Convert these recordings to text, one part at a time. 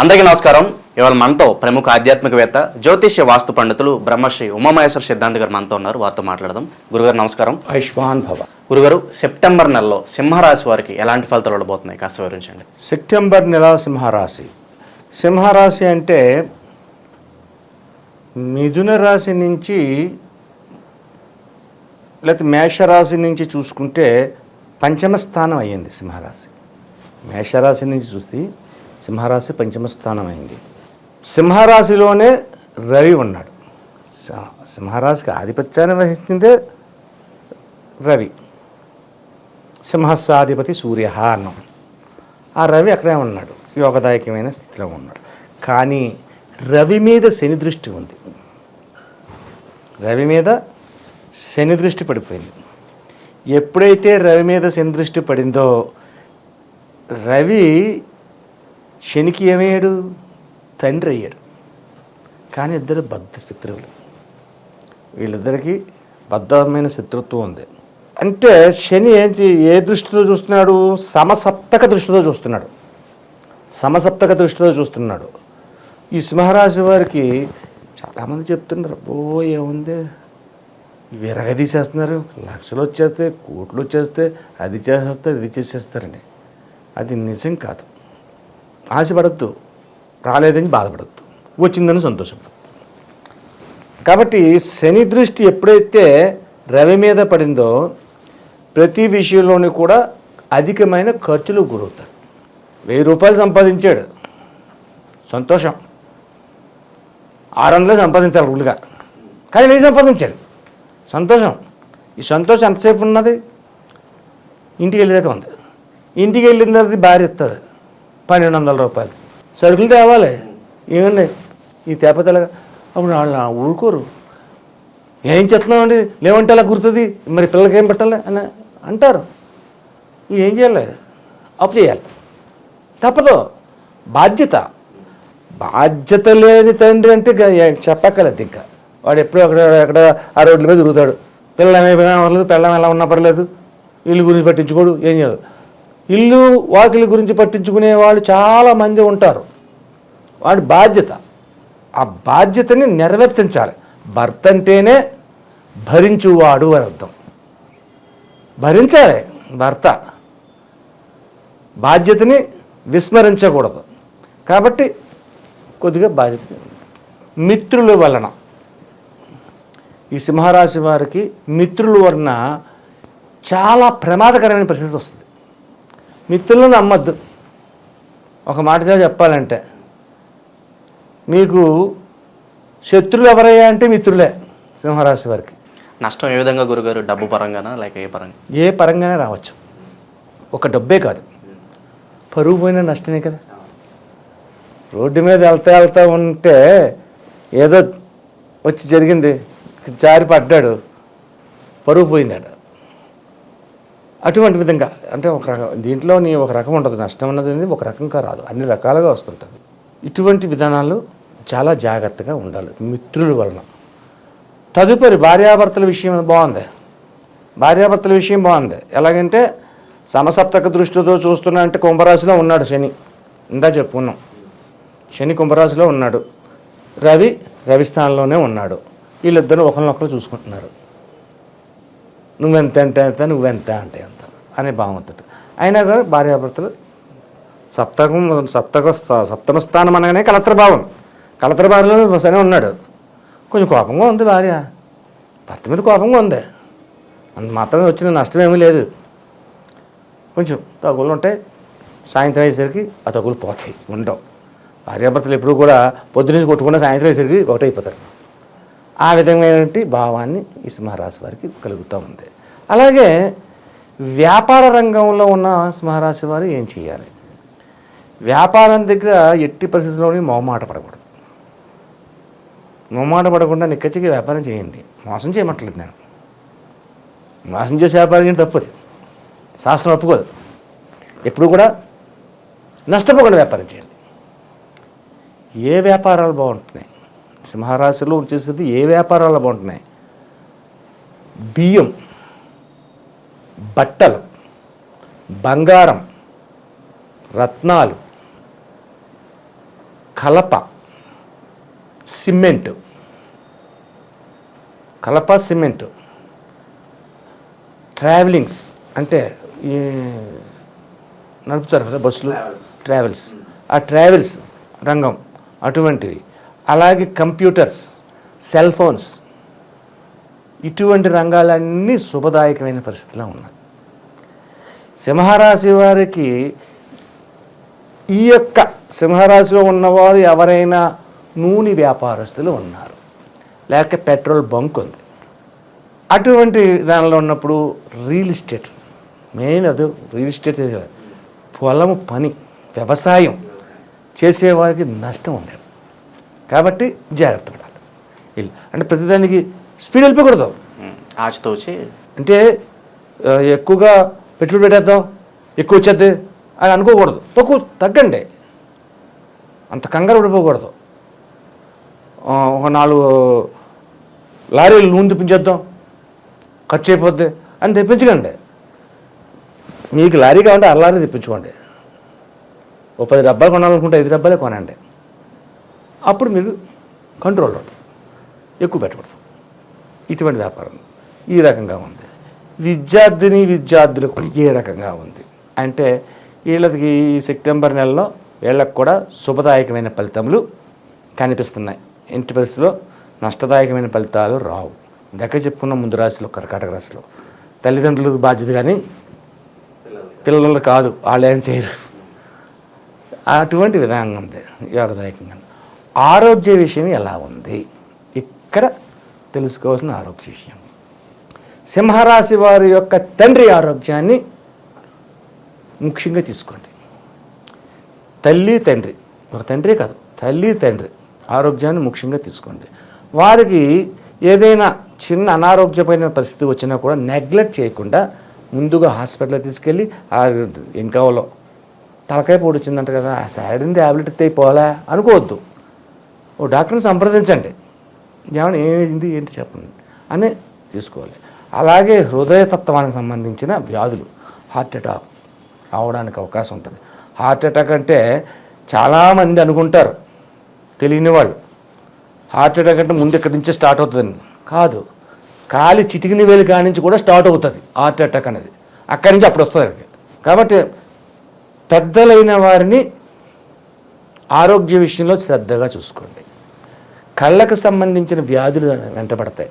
అందరికీ నమస్కారం. ఇవాళ మనతో ప్రముఖ ఆధ్యాత్మికవేత్త జ్యోతిష్య వాస్తు పండితులు బ్రహ్మశ్రీ ఉమామహేశ్వర సిద్ధాంత్ గారు మనతో ఉన్నారు. వారితో మాట్లాడదాం. గురుగారు నమస్కారం. ఆయుష్మాన్ భవ. గురుగారు సెప్టెంబర్ నెలలో సింహరాశి వారికి ఎలాంటి ఫలితాలు ఉండబోతున్నాయి కాస్త వివరించండి. సెప్టెంబర్ నెల సింహరాశి. సింహరాశి అంటే మిథున రాశి నుంచి లేకపోతే మేషరాశి నుంచి చూసుకుంటే పంచమ స్థానం అయ్యింది సింహరాశి. మేషరాశి నుంచి చూస్తే సింహరాశి పంచమ అయింది సింహరాశిలోనే రవి ఉన్నాడు. సింహరాశికి ఆధిపత్యాన్ని వహించిందే రవి. సింహస్సాధిపతి సూర్య అన్నాం. ఆ రవి అక్కడే ఉన్నాడు. యోగదాయకమైన స్థితిలో ఉన్నాడు. కానీ రవి మీద శని దృష్టి ఉంది. రవి మీద శని దృష్టి పడిపోయింది. ఎప్పుడైతే రవి మీద శని దృష్టి పడిందో రవి శనికి ఏమయ్యాడు? తండ్రి అయ్యాడు. కానీ ఇద్దరు బద్ధ శత్రువులు. వీళ్ళిద్దరికీ బద్ధమైన శత్రుత్వం ఉంది. అంటే శని ఏంటి ఏ దృష్టితో చూస్తున్నాడు? సమసప్తక దృష్టితో చూస్తున్నాడు. సమసప్తక దృష్టితో చూస్తున్నాడు. ఈ సింహరాశి వారికి చాలామంది చెప్తున్నారు ఓ ఏముంది? విరగదీసేస్తున్నారు లక్షలు వచ్చేస్తే కోట్లు వచ్చేస్తే అది చేసేస్తే ఇది చేసేస్తారండి అది నిజం కాదు. ఆశపడద్దు రాలేదని బాధపడద్దు వచ్చిందని సంతోషపడద్దు. కాబట్టి శని దృష్టి ఎప్పుడైతే రవి మీద పడిందో ప్రతి విషయంలోనూ కూడా అధికమైన ఖర్చులు గురవుతారు వెయ్యి రూపాయలు సంపాదించాడు సంతోషం. ఆరు వందలు సంపాదించాలి రూల్గా. కానీ వెయ్యి సంపాదించాడు సంతోషం. ఈ సంతోషం ఎంతసేపు ఉన్నది? ఇంటికి వెళ్ళేదాకా ఉంది. ఇంటికి వెళ్ళిన తర్వాత భార్య ఇస్తుంది పన్నెండు వందల రూపాయలు. సరుకులు తేవాలి. ఏమండి ఈ తేపతలగా అప్పుడు వాళ్ళు ఊరుకోరు. ఏం చెప్తున్నామండి లేవంటే అలా గుర్తుంది? మరి పిల్లలకి ఏం పెట్టాలి? అని అంటారు. ఏం చేయాలి? అప్పు చేయాలి. తప్పదు. బాధ్యత. బాధ్యత లేని తండ్రి అంటే చెప్పక్కర్లేదు ఇంకా. వాడు ఎప్పుడో అక్కడ అక్కడ ఆ రోడ్ల మీద తిరుగుతాడు. పిల్లలు ఏమైనా పర్లేదు పిల్లలు ఎలా ఉన్నా పర్లేదు. ఇల్లు గురించి పట్టించుకోడు ఏం చేయదు ఇల్లు వాకిలి గురించి పట్టించుకునే వాళ్ళు చాలామంది ఉంటారు. వాడి బాధ్యత. ఆ బాధ్యతని నెరవేర్తించాలి. భర్త అంటేనే భరించువాడు అని అర్థం. భరించాలి భర్త. బాధ్యతని విస్మరించకూడదు. కాబట్టి కొద్దిగా బాధ్యత. మిత్రుల వలన. ఈ సింహరాశి వారికి మిత్రుల వలన చాలా ప్రమాదకరమైన పరిస్థితి వస్తుంది. మిత్రులను నమ్మద్దు. ఒక మాటగా చెప్పాలంటే మీకు శత్రులు ఎవరయ్యా అంటే మిత్రులే సింహరాశి వారికి. నష్టం ఏ విధంగా గురుగారు? డబ్బు పరంగానా లేక ఏ పరంగా? ఏ పరంగానే రావచ్చు. ఒక డబ్బే కాదు. పరువు పోయిన నష్టమే కదా. రోడ్డు మీద వెళ్తా వెళ్తా ఉంటే ఏదో వచ్చి జరిగింది జారి పడ్డాడు పరువు పోయిందాడు అటువంటి విధంగా అంటే ఒక రకం దీంట్లో నీ ఒక రకం ఉంటుంది నష్టం అన్నది ఒక రకంగా రాదు అన్ని రకాలుగా వస్తుంటుంది. ఇటువంటి విధానాలు చాలా జాగ్రత్తగా ఉండాలి మిత్రుల వలన. తదుపరి భార్యాభర్తల విషయం బాగుంది. భార్యాభర్తల విషయం బాగుంది. ఎలాగంటే సమసప్తక దృష్టితో చూస్తున్నా అంటే కుంభరాశిలో ఉన్నాడు శని. ఇందా చెప్పుకున్నాం శని కుంభరాశిలో ఉన్నాడు. రవి రవి స్థానంలోనే ఉన్నాడు. వీళ్ళిద్దరూ ఒకరినొకరు చూసుకుంటున్నారు. నువ్వెంత అంటే ఎంత నువ్వెంత అంటే ఎంత అనే భావం అయినా కూడా భార్యాభర్తలు సప్తకం సప్తక సప్తమ స్థానం అనగానే కలత్ర భావం. కలత్ర భార్యలో సరే ఉన్నాడు. కొంచెం కోపంగా ఉంది భార్య. భర్త మీద కోపంగా ఉంది. అంత మాత్రమే వచ్చిన నష్టం ఏమీ లేదు. కొంచెం తగులు ఉంటాయి సాయంత్రం అయ్యేసరికి ఆ తగులు పోతాయి ఉండవు. భార్యాభర్తలు ఎప్పుడు కూడా పొద్దున్నే కొట్టుకుండా సాయంత్రం అయ్యేసరికి ఒకటైపోతారు. ఆ విధమైనటువంటి భావాన్ని ఈ సింహరాశి వారికి కలుగుతూ ఉంది. అలాగే వ్యాపార రంగంలో ఉన్న సింహరాశి వారు ఏం చేయాలి వ్యాపారం దగ్గర ఎట్టి పరిస్థితుల్లోని మొహమాట పడకూడదు. మొహమాట పడకుండా నిక్కచ్చికి వ్యాపారం చేయండి. మోసం చేయమట్లేదు నేను. మోసం చేసే వ్యాపారం చేయడం తప్పదు శాస్త్రం ఒప్పుకోదు. ఎప్పుడు కూడా నష్టపోకుండా వ్యాపారం చేయండి. ఏ వ్యాపారాలు బాగుంటున్నాయి? సింహరాశిలో వచ్చేసేది ఏ వ్యాపారాలు బాగుంటున్నాయి? బియ్యం. బట్టలు బంగారం రత్నాలు కలప సిమెంట్. కలప సిమెంట్. ట్రావెలింగ్స్ అంటే ఈ నడుపుతారు కదా బస్సులు? ట్రావెల్స్. ఆ ట్రావెల్స్ రంగం అటువంటివి. అలాగే కంప్యూటర్స్ సెల్ ఫోన్స్ ఇటువంటి రంగాలన్నీ శుభదాయకమైన పరిస్థితిలో ఉన్నాయి. సింహరాశి వారికి ఈ యొక్క సింహరాశిలో ఉన్నవారు ఎవరైనా నూనె వ్యాపారస్తులు ఉన్నారు. లేక పెట్రోల్ బంక్ ఉంది. అటువంటి దానిలో ఉన్నప్పుడు రియల్ ఎస్టేట్ మెయిన్ అది రియల్ ఎస్టేట్ పొలము పని వ్యవసాయం చేసేవారికి నష్టం ఉంది. కాబట్టి జాగ్రత్త పడాలి. అంటే ప్రతిదానికి స్పీడ్ వెళ్ళిపోకూడదు. ఉమ్, ఆచితూచి. అంటే ఆ, ఎక్కువగా పెట్టుబడి పెట్టేద్దాం ఎక్కువ వచ్చేద్ది అని అనుకోకూడదు. తక్కువ తగ్గండి. అంత కంగారు పడిపోకూడదు. ఆ, ఒక నాలుగు లారీలు నూనె తెప్పించేద్దాం ఖర్చు అయిపోద్ది అని తెప్పించకండి. మీకు లారీ కావాలంటే అర లారీ తెప్పించుకోండి. ఓ పది డబ్బాలు కొనాలనుకుంటే ఐదు డబ్బాలే కొనండి. అప్పుడు మీరు కంట్రోల్ ఎక్కువ పెట్టకూడదు. ఇటువంటి వ్యాపారం. ఈ రకంగా ఉంది. విద్యార్థిని విద్యార్థులకు ఏ రకంగా ఉంది? అంటే వీళ్ళకి ఈ సెప్టెంబర్ నెలలో వీళ్ళకి కూడా శుభదాయకమైన ఫలితములు కనిపిస్తున్నాయి. ఇంటి పరిస్థితిలో నష్టదాయకమైన ఫలితాలు రావు. దగ్గర చెప్పుకున్న ముందు రాశిలో కర్కాటక రాశిలో. తల్లిదండ్రులకు బాధ్యత కానీ పిల్లలు కాదు వాళ్ళు ఏం చేయరు. అటువంటి విధానం ఉంది యోగదాయకంగా ఆరోగ్య విషయం ఎలా ఉంది? ఇక్కడ తెలుసుకోవాల్సిన ఆరోగ్య విషయం. సింహరాశి వారి యొక్క తండ్రి ఆరోగ్యాన్ని ముఖ్యంగా తీసుకోండి. తల్లి తండ్రి. ఒక తండ్రి కాదు తల్లి తండ్రి ఆరోగ్యాన్ని ముఖ్యంగా తీసుకోండి. వారికి ఏదైనా చిన్న అనారోగ్యమైన పరిస్థితి వచ్చినా కూడా నెగ్లెక్ట్ చేయకుండా ముందుగా హాస్పిటల్కి తీసుకెళ్ళి ఆ ఏం కావాలో తలకాయ పొడి వచ్చిందంట కదా ఆ సాడిని ట్యాబ్లెట్ అయితే పోలే అనుకోవద్దు. ఓ డాక్టర్ని సంప్రదించండి. జ్ఞానం ఏమైంది ఏంటి చెప్పండి అని తీసుకోవాలి. అలాగే హృదయతత్వానికి సంబంధించిన వ్యాధులు హార్ట్ అటాక్ రావడానికి అవకాశం ఉంటుంది. హార్ట్ అటాక్ అంటే చాలామంది అనుకుంటారు తెలియని వాళ్ళు. హార్ట్ అటాక్ అంటే ముందు ఇక్కడి నుంచే స్టార్ట్ అవుతుందని. కాదు. కాలి చిటికిన వేలు కానించి కూడా స్టార్ట్ అవుతుంది హార్ట్ అటాక్ అనేది. అక్కడి నుంచి అప్పుడు వస్తుంది కాబట్టి పెద్దలైన వారిని ఆరోగ్య విషయంలో శ్రద్ధగా చూసుకోండి. కళ్ళకు సంబంధించిన వ్యాధులు వెంటబడతాయి.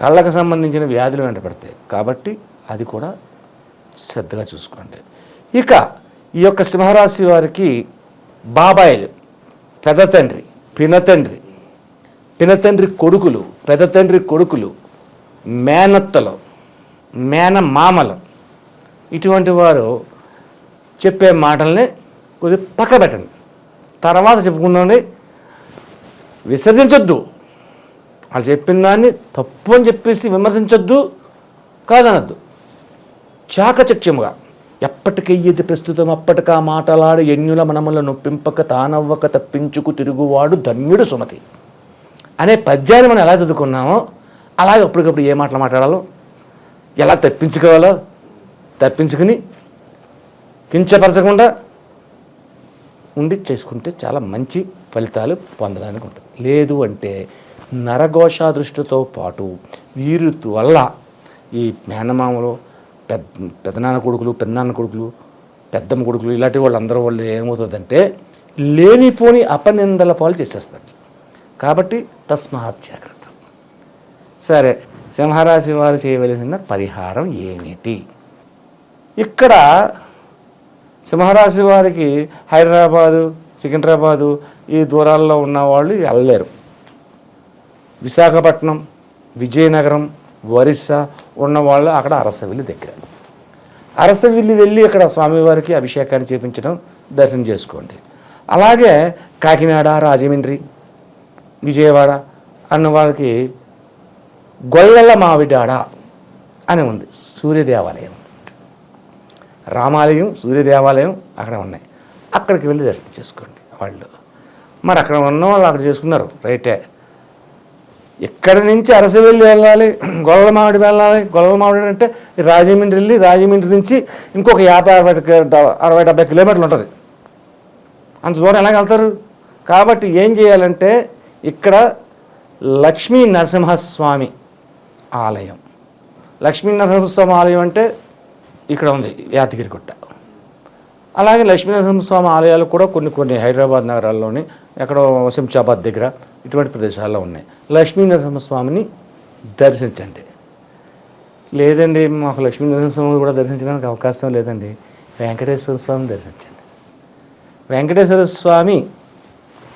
కళ్ళకు సంబంధించిన వ్యాధులు వెంటబడతాయి. కాబట్టి అది కూడా శ్రద్ధగా చూసుకోండి. ఇక ఈ యొక్క సింహరాశి వారికి బాబాయిలు పెద్ద తండ్రి పినతండ్రి పినతండ్రి కొడుకులు పెద్ద తండ్రి కొడుకులు మేనత్తలు మేనమామలు ఇటువంటి వారు చెప్పే మాటల్ని కొద్దిగా పక్క పెట్టండి. తర్వాత చెప్పుకుందామండి. విసర్జించొద్దు. వాళ్ళు చెప్పిన దాన్ని తప్పు అని చెప్పేసి విమర్శించొద్దు కాదనద్దు. చాకచక్యముగా ఎప్పటికెయ్యది ప్రస్తుతం అప్పటికా మాటలాడు ఎన్యుల మనముల నొప్పింపక తానవ్వక తప్పించుకు తిరుగువాడు ధన్యుడు సుమతి. అనే పద్యాన్ని మనం ఎలా చదువుకున్నామో అలాగే అప్పటికప్పుడు ఏ మాటలు మాట్లాడాలో ఎలా తప్పించుకోవాలో తప్పించుకుని కించపరచకుండా ఉండి చేసుకుంటే చాలా మంచి ఫలితాలు పొందడానికి ఉంటుంది. లేదు అంటే నరఘోష దృష్టితో పాటు వీరి వల్ల ఈ మేనమామలు పెద్ద పెద్దనాన్న కొడుకులు పెద్దనాన్న కొడుకులు పెద్దమ్మ కొడుకులు ఇలాంటి వాళ్ళందరూ వాళ్ళు ఏమవుతుందంటే లేనిపోని అపనిందల పాలు చేసేస్తారు కాబట్టి తస్మాత్ జాగ్రత్త. సరే సింహరాశి వారు చేయవలసిన పరిహారం ఏమిటి? ఇక్కడ సింహరాశి వారికి హైదరాబాదు సికింద్రాబాదు ఈ దూరాల్లో ఉన్న వాళ్ళు వెళ్ళలేరు. విశాఖపట్నం విజయనగరం ఒరిస్సా ఉన్నవాళ్ళు అక్కడ అరసవిల్లి దగ్గర. అరసవిల్లి వెళ్ళి అక్కడ స్వామివారికి అభిషేకాన్ని చేపించడం దర్శనం చేసుకోండి. అలాగే కాకినాడ రాజమండ్రి విజయవాడ అన్న వాళ్ళకి గొల్లల మావిడాడ అని ఉంది. సూర్యదేవాలయం. రామాలయం సూర్య దేవాలయం అక్కడ ఉన్నాయి. అక్కడికి వెళ్ళి దర్శనం చేసుకోండి వాళ్ళు. మరి అక్కడ ఉన్న వాళ్ళు అక్కడ చేసుకున్నారు. రైటే. ఇక్కడి నుంచి అరసవెల్లి వెళ్ళాలి? గొల్లల మామిడి వెళ్ళాలి? గొల్లల మామిడి అంటే రాజమండ్రి వెళ్ళి రాజమండ్రి నుంచి ఇంకొక యాభై అరవై అరవై డెబ్బై కిలోమీటర్లు ఉంటుంది. అంత దూరం ఎలాగ వెళ్తారు? కాబట్టి ఏం చేయాలంటే ఇక్కడ లక్ష్మీ నరసింహస్వామి ఆలయం. లక్ష్మీ నరసింహస్వామి ఆలయం అంటే ఇక్కడ ఉంది యాదగిరిగుట్ట. అలాగే లక్ష్మీనరసింహస్వామి ఆలయాలు కూడా కొన్ని కొన్ని హైదరాబాద్ నగరాల్లోని ఎక్కడో శంషాబాద్ దగ్గర ఇటువంటి ప్రదేశాల్లో ఉన్నాయి. లక్ష్మీనరసింహస్వామిని దర్శించండి. లేదండి మాకు లక్ష్మీనరసింహస్వామి కూడా దర్శించడానికి అవకాశం లేదండి. వెంకటేశ్వర స్వామిని దర్శించండి. వెంకటేశ్వర స్వామి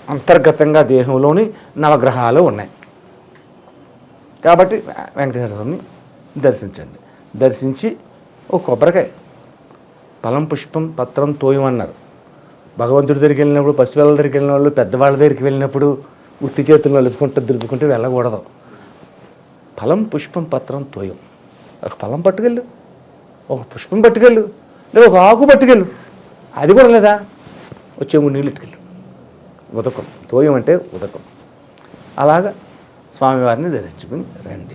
అంతర్గతంగా దేహంలోని నవగ్రహాలు ఉన్నాయి. కాబట్టి వెంకటేశ్వర స్వామిని దర్శించండి. దర్శించి ఒక కొబ్బరికాయ ఫలం పుష్పం పత్రం తోయమన్నారు. భగవంతుడి దగ్గరికి వెళ్ళినప్పుడు పసిపిల్లల దగ్గరికి వెళ్ళిన వాళ్ళు పెద్దవాళ్ళ దగ్గరికి వెళ్ళినప్పుడు ఉత్తి చేతులు నలుపుకుంటూ దులుపుకుంటూ వెళ్ళకూడదు. ఫలం పుష్పం పత్రం తోయం. ఒక ఫలం పట్టుకెళ్ళు. ఒక పుష్పం పట్టుకెళ్ళు. లేదా ఒక ఆకు పట్టుకెళ్ళు. అది కూడా లేదా? వచ్చే మూడు నీళ్ళు ఇట్టుకెళ్ళు ఉదకం. తోయం అంటే ఉదకం. అలాగా స్వామివారిని దర్శించుకుని రండి.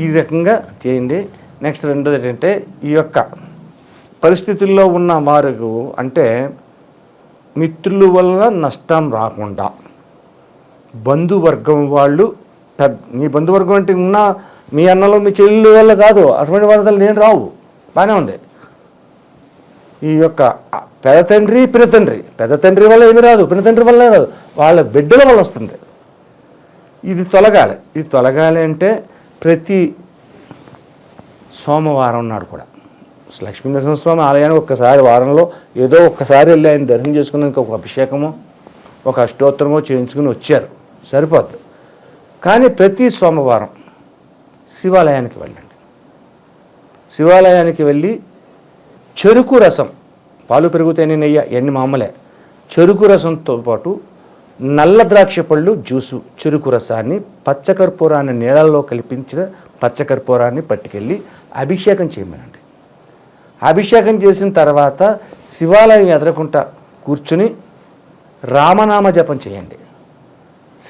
ఈ రకంగా చేయండి. నెక్స్ట్ రెండోది ఏంటంటే ఈ యొక్క పరిస్థితుల్లో ఉన్న వారికి అంటే మిత్రుల వల్ల నష్టం రాకుండా. బంధువర్గం వాళ్ళు పెద్ద మీ బంధువర్గం అంటే ఉన్న మీ అన్నలో మీ చెల్లెలు వల్ల కాదు. అటువంటి వరదలు నేను రావు. బాగానే ఉంది. ఈ యొక్క పెద తండ్రి పినతండ్రి పెద్ద తండ్రి వల్ల ఏమి రాదు. పినతండ్రి వల్ల రాదు. వాళ్ళ బిడ్డల వల్ల వస్తుంది. ఇది తొలగాలి. ఇది తొలగాలి అంటే ప్రతి సోమవారం నాడు కూడా. లక్ష్మీ నరసింహస్వామి ఆలయానికి ఒక్కసారి వారంలో ఏదో ఒక్కసారి వెళ్ళి ఆయన దర్శనం చేసుకున్నాక ఒక అభిషేకమో ఒక అష్టోత్తరమో చేయించుకుని వచ్చారు. సరిపోద్ది. కానీ ప్రతి సోమవారం శివాలయానికి వెళ్ళండి. శివాలయానికి వెళ్ళి చెరుకు రసం పాలు పెరుగుతాయని నెయ్యి ఎన్ని మామూలే. చెరుకు రసంతో పాటు నల్ల ద్రాక్ష పళ్ళు జ్యూసు చెరుకు రసాన్ని పచ్చకర్పూరాన్ని నీళ్ళల్లో కల్పించిన పచ్చకర్పూరాన్ని పట్టుకెళ్ళి అభిషేకం చేయమనండి. అభిషేకం చేసిన తర్వాత శివాలయం ఎదరకుండా కూర్చుని రామనామ జపం చేయండి.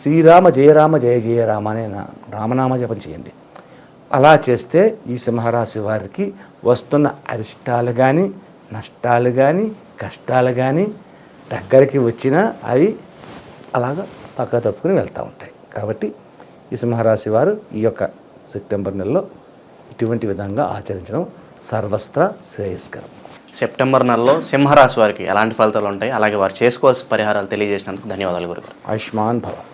శ్రీరామ జయరామ జయ జయ రామ అనే నా- రామనామ జపం చేయండి. అలా చేస్తే ఈ సింహరాశి వారికి వస్తున్న అరిష్టాలు కానీ నష్టాలు కానీ కష్టాలు కానీ దగ్గరికి వచ్చినా అవి అలాగా పక్క తప్పుకుని వెళ్తూ ఉంటాయి. కాబట్టి ఈ సింహరాశి వారు ఈ యొక్క సెప్టెంబర్ నెలలో ఇటువంటి విధంగా ఆచరించడం సర్వస్త్ర శ్రేయస్కరం. సెప్టెంబర్ నెలలో సింహరాశి వారికి ఎలాంటి ఫలితాలు ఉంటాయి? అలాగే వారు చేసుకోవాల్సిన పరిహారాలు తెలియజేసినందుకు ధన్యవాదాలు గురుగారు. ఆయుష్మాన్ భవ.